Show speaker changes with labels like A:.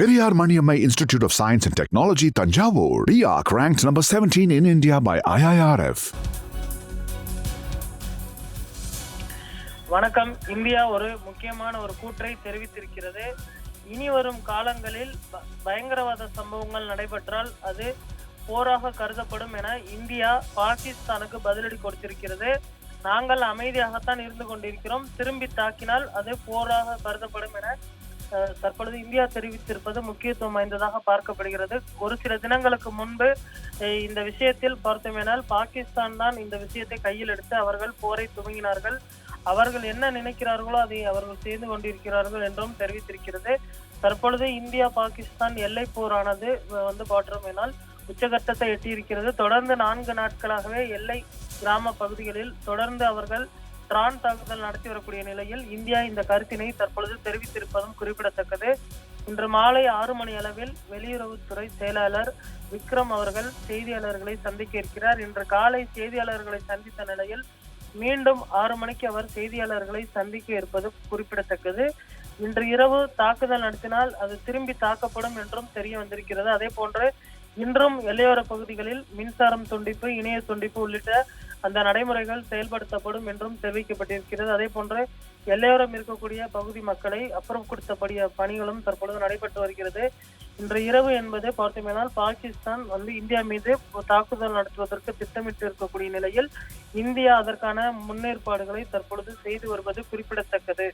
A: Periyar Maniammai institute of science and technology Thanjavur RIAC ranked number 17 in India by IIRF.
B: வணக்கம். India ஒரு முக்கியமான ஒரு கூற்றை தெரிவித்திருக்கிறது. இனி வரும் காலங்களில் ப- பயங்கரவாத சம்பவங்கள் நடைபெற்றால் அது போராக கருதப்படும் என இந்தியா பாகிஸ்தானுக்கு பதிலடி கொடுத்திருக்கிறது. நாங்கள் அமைதியாகத்தான் இருந்து கொண்டிருக்கிறோம். திரும்பி தாக்கினால் அது போராக கருதப்படும் என தற்பொழுது இந்தியா தெரிவித்திருப்பது முக்கியத்துவம் வாய்ந்ததாக பார்க்கப்படுகிறது. ஒரு சில தினங்களுக்கு முன்பு இந்த விஷயத்தில் பார்த்தோமேனால் பாகிஸ்தான் தான் இந்த விஷயத்தை கையில் எடுத்து அவர்கள் போரை துவங்கினார்கள். அவர்கள் என்ன நினைக்கிறார்களோ அதை அவர்கள் செய்து கொண்டிருக்கிறார்கள் என்றும் தெரிவித்திருக்கிறது. தற்பொழுது இந்தியா பாகிஸ்தான் எல்லை போரானது வந்து பார்த்தோமேனால் உச்சகட்டத்தை எட்டியிருக்கிறது. தொடர்ந்து நான்கு நாட்களாகவே எல்லை கிராம பகுதிகளில் தொடர்ந்து அவர்கள் ட்ரான் தாக்குதல் நடத்தி வரக்கூடிய நிலையில் இந்தியா இந்த கருத்தினை தற்பொழுது தெரிவித்திருப்பதும் குறிப்பிடத்தக்கது. இன்று மாலை ஆறு மணி அளவில் வெளியுறவுத்துறை செயலாளர் விக்ரம் அவர்கள் செய்தியாளர்களை சந்திக்க இருக்கிறார். இன்று காலை செய்தியாளர்களை சந்தித்த நிலையில் மீண்டும் ஆறு மணிக்கு அவர் செய்தியாளர்களை சந்திக்க இருப்பது குறிப்பிடத்தக்கது. இன்று இரவு தாக்குதல் நடத்தினால் அது திரும்பி தாக்கப்படும் என்றும் தெரிய வந்திருக்கிறது. அதே போன்று இன்றும் எல்லையோர பகுதிகளில் மின்சாரம் துண்டிப்பு இணைய துண்டிப்பு உள்ளிட்ட அந்த நடைமுறைகள் செயல்படுத்தப்படும் என்றும் தெரிவிக்கப்பட்டிருக்கிறது. அதே போன்று எல்லையோரம் இருக்கக்கூடிய பகுதி மக்களை அப்புறப்படுத்தப்படிய பணிகளும் தற்பொழுது நடைபெற்று வருகிறது. இன்று இரவு என்பது பார்த்தோமேனால் பாகிஸ்தான் வந்து இந்தியா மீது தாக்குதல் நடத்துவதற்கு திட்டமிட்டு இருக்கக்கூடிய நிலையில் இந்தியா அதற்கான முன்னேற்பாடுகளை தற்பொழுது செய்து வருவது குறிப்பிடத்தக்கது.